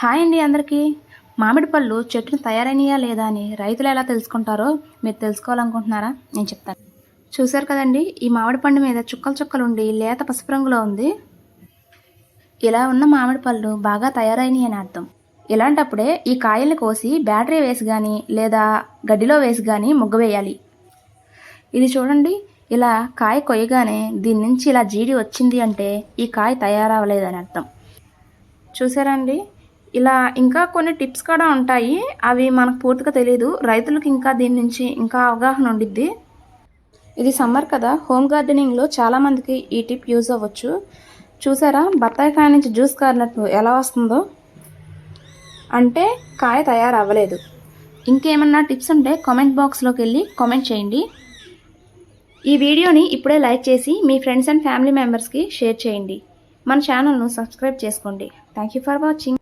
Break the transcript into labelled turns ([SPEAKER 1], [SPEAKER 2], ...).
[SPEAKER 1] Hi అండి అందరికీ. మామిడి పళ్ళు చెట్టును తయారైనయా లేదా అని రైతులు ఎలా తెలుసుకుంటారో మీరు తెలుసుకోవాలనుకుంటున్నారా? నేను చెప్తాను. చూశారు కదండి ఈ మామిడి పండు మీద చుక్కలు చుక్కలు ఉండి లేత పసుపు రంగులో ఉంది. ఇలా ఉన్న మామిడి పళ్ళు బాగా తయారైనవి అని అర్థం. ఇలాంటప్పుడే ఈ కాయల్ని కోసి బ్యాటరీ వేసి కానీ లేదా గడ్డిలో వేసి కానీ ముగ్గు వేయాలి. ఇది చూడండి ఇలా కాయ కొయ్యగానే దీని నుంచి ఇలా జీడి వచ్చింది అంటే ఈ కాయ తయారవ్వలేదని అర్థం. చూసారండి ఇలా ఇంకా కొన్ని టిప్స్ కూడా ఉంటాయి. అవి మనకు పూర్తిగా తెలియదు రైతులకు ఇంకా దీని నుంచి ఇంకా అవగాహన ఉండిద్ది. ఇది సమ్మర్ కదా. హోమ్ గార్డెనింగ్లో చాలామందికి ఈ టిప్ యూజ్ అవ్వచ్చు. చూసారా? బత్తాయి కాయ నుంచి జ్యూస్ కారినట్టు ఎలా వస్తుందో? అంటే కాయ తయారవ్వలేదు. ఇంకేమన్నా టిప్స్ ఉంటే కామెంట్ బాక్స్లోకి వెళ్ళి కామెంట్ చేయండి. ఈ వీడియోని ఇప్పుడే లైక్ చేసి మీ ఫ్రెండ్స్ అండ్ ఫ్యామిలీ మెంబర్స్కి షేర్ చేయండి. మన ఛానల్ను సబ్స్క్రైబ్ చేసుకోండి. Thank you for watching.